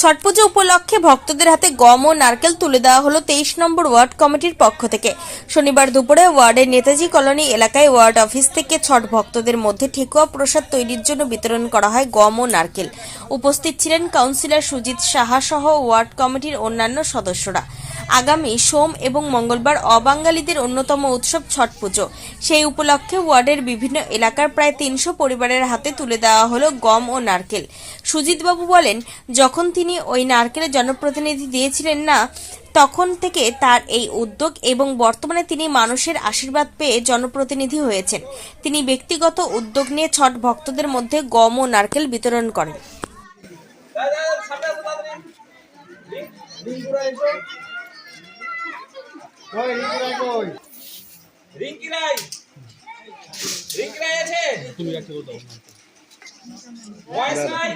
ছট পুজো উপলক্ষে ভক্তদের হাতে গম ও নারকেল তুলে দেওয়া হলো তেইশ নম্বর ওয়ার্ড কমিটির পক্ষ থেকে। শনিবার দুপুরে ওয়ার্ডের নেতাজি কলোনি এলাকায় ওয়ার্ড অফিস থেকে ছট ভক্তদের মধ্যে ঠেকুয়া প্রসাদ তৈরির জন্য বিতরণ করা হয় গম ও নারকেল। উপস্থিত ছিলেন কাউন্সিলর সুজিত সাহা সহ ওয়ার্ড কমিটির অন্যান্য সদস্যরা। আগামী সোম এবং মঙ্গলবার অবাঙালিদের অন্যতম উৎসব ছট পুজো। সেই উপলক্ষে ওয়ার্ডের বিভিন্ন এলাকার প্রায় তিনশো পরিবারের হাতে তুলে দেওয়া হলো গম ও নারকেল। সুজিতবাবু বলেন, যখন তিনি ওই নারকেলের জনপ্রতিনিধি দিয়েছিলেন না, তখন থেকে তার এই উদ্যোগ এবং বর্তমানে তিনি মানুষের আশীর্বাদ পেয়ে জনপ্রতিনিধি হয়েছেন। তিনি ব্যক্তিগত উদ্যোগ নিয়ে ছট ভক্তদের মধ্যে গম ও নারকেল বিতরণ করেন। রিঙ্কি রাই রিঙ্কি রাই আছে? ভয়েস রাই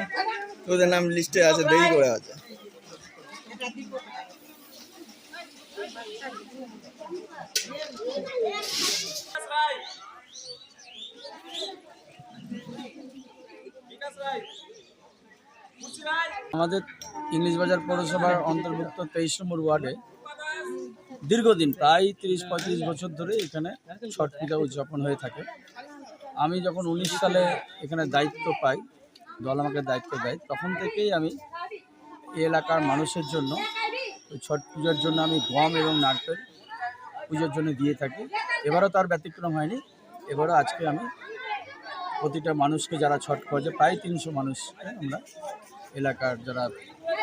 তোদের নাম লিস্টে আছে দেরি করে আছে। আমাদের ইংলিশ বাজার পৌরসভার অন্তর্ভুক্ত তেইশ নম্বর ওয়ার্ডে দীর্ঘদিন, প্রায় তিরিশ, পঁয়ত্রিশ বছর ধরে এখানে ছট পূজা উদযাপন হয়ে থাকে। আমি যখন উনিশ সালে এখানে দায়িত্ব পাই, দল আমাকে দায়িত্ব দেয়, তখন থেকেই আমি এলাকার মানুষের জন্য, ওই ছট পূজার জন্য আমি গম এবং নারকেল পুজোর জন্য দিয়ে থাকি। এবারও তার ব্যতিক্রম হয়নি, এবারও আজকে আমি প্রতিটা মানুষকে যারা ছট করে প্রায় তিনশো মানুষ আমরা এলাকার যারা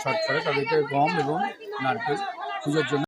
ছট করে, তাদেরকে গম এবং নারকেল পুজোর জন্য